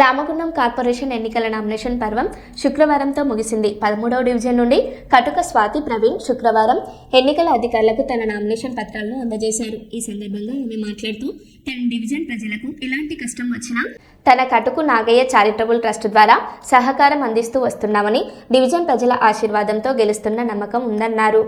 Ramagundam corporation ఎన్నికల nomination పర్వం శుక్రవారంతో ముగిసింది. పదమూడవ డివిజన్ నుండి కటుక స్వాతి ప్రవీణ్ శుక్రవారం ఎన్నికల అధికారులకు తన నామినేషన్ పత్రాలను అందజేశారు. ఈ సందర్భంగా ఆమె మాట్లాడుతూ తన డివిజన్ ప్రజలకు ఎలాంటి కష్టం వచ్చినా తన కటుకు నాగయ్య చారిటబుల్ ట్రస్ట్ ద్వారా సహకారం అందిస్తూ వస్తున్నామని డివిజన్ ప్రజల ఆశీర్వాదంతో గెలుస్తున్న నమ్మకం ఉందన్నారు.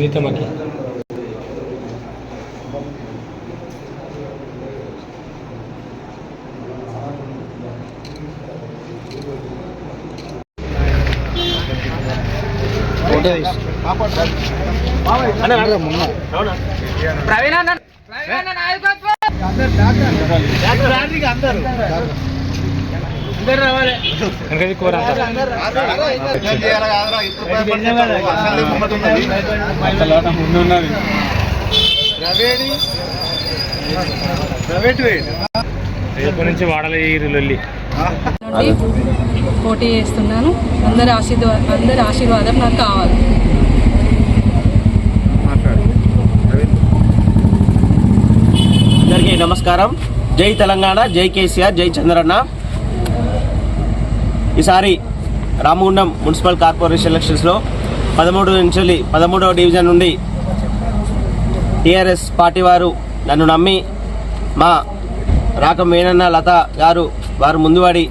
நீத்தமாக்கி ప్రవీణ ప్రవీణ నాయకత్వం అందరు అందరు అందరు వెనకది కూర ఉన్నది. రేపు నుంచి వాడలే ఈ లొల్లి నుండి పోటీ చేస్తున్నాను. అందరి ఆశీర్వా అందరి ఆశీర్వాదం నాకు కావాలి. అందరికీ నమస్కారం. జై తెలంగాణ జై కేసీఆర్ జై చంద్రన్న. ఈసారి రామగుండం మున్సిపల్ కార్పొరేషన్ ఎలక్షన్స్లో పదమూడు నుంచి పదమూడవ డివిజన్ నుండి టీఆర్ఎస్ పార్టీ వారు నన్ను నమ్మి మా రాక మేనన్న లత గారు వారు ముందువాడి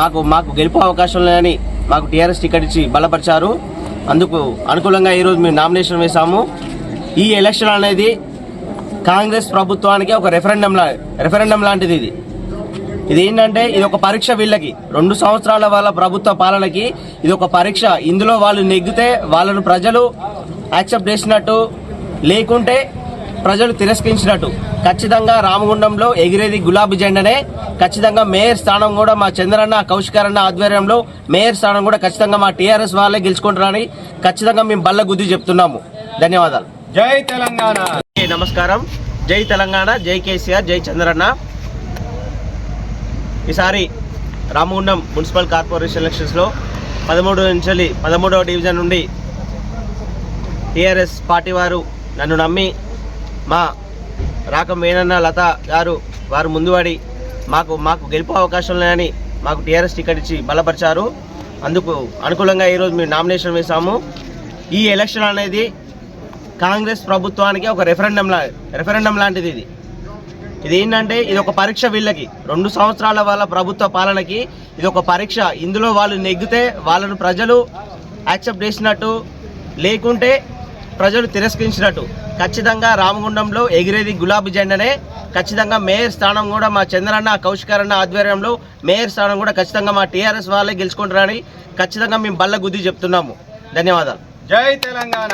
మాకు మాకు గెలుపు అవకాశం లేదని మాకు టీఆర్ఎస్ టికెట్ ఇచ్చి బలపరిచారు. అందుకు అనుకూలంగా ఈరోజు మేము నామినేషన్ వేశాము. ఈ ఎలక్షన్ అనేది కాంగ్రెస్ ప్రభుత్వానికి ఒక రెఫరెండం లా రెఫరెండం లాంటిది ఇది. ఇది ఏంటంటే ఇది ఒక పరీక్ష వీళ్ళకి. రెండు సంవత్సరాల వాళ్ళ ప్రభుత్వ పాలనకి ఇది ఒక పరీక్ష. ఇందులో వాళ్ళు నెగ్గితే వాళ్ళను ప్రజలు యాక్సెప్ట్ చేసినట్టు లేకుంటే ప్రజలు తిరస్కరించినట్టు. ఖచ్చితంగా రామగుండంలో ఎగిరేది గులాబీ జెండనే. ఖచ్చితంగా మేయర్ స్థానం కూడా మా చంద్రన్న కౌశికరన్న ఆధ్వర్యంలో మేయర్ స్థానం కూడా ఖచ్చితంగా మా టీఆర్ఎస్ వాళ్ళే గెలుచుకుంటారని ఖచ్చితంగా మేము బల్ల గుద్ది చెప్తున్నాము. ధన్యవాదాలు. జై తెలంగాణ. నమస్కారం. జై తెలంగాణ. జై కేసీఆర్. జై చంద్రన్న. ఈసారి రామగుండం మున్సిపల్ కార్పొరేషన్ ఎలక్షన్స్లో పదమూడు నుంచి పదమూడవ డివిజన్ నుండి టీఆర్ఎస్ పార్టీ వారు నన్ను నమ్మి మా రాక మేనన్న లత గారు వారు ముందువాడి మాకు మాకు గెలుపు అవకాశం లేదని మాకు టీఆర్ఎస్ టికెట్ ఇచ్చి బలపరిచారు. అందుకు అనుకూలంగా ఈరోజు మేము నామినేషన్ వేశాము. ఈ ఎలక్షన్ అనేది కాంగ్రెస్ ప్రభుత్వానికి ఒక రెఫరెండం లా రెఫరెండం లాంటిది ఇది. ఇది ఏంటంటే ఇది ఒక పరీక్ష వీళ్ళకి. రెండు సంవత్సరాల వాళ్ళ ప్రభుత్వ పాలనకి ఇది ఒక పరీక్ష. ఇందులో వాళ్ళు నెగ్గితే వాళ్ళను ప్రజలు యాక్సెప్ట్ చేసినట్టు లేకుంటే ప్రజలు తిరస్కరించినట్టు. ఖచ్చితంగా రామగుండంలో ఎగిరేది గులాబీ జెండనే. ఖచ్చితంగా మేయర్ స్థానం కూడా మా చంద్రన్న కౌశికారన్న ఆధ్వర్యంలో మేయర్ స్థానం కూడా ఖచ్చితంగా మా టీఆర్ఎస్ వాళ్ళే గెలుచుకుంటారని ఖచ్చితంగా మేము బల్ల గుద్ది చెప్తున్నాము. ధన్యవాదాలు. జై తెలంగాణ.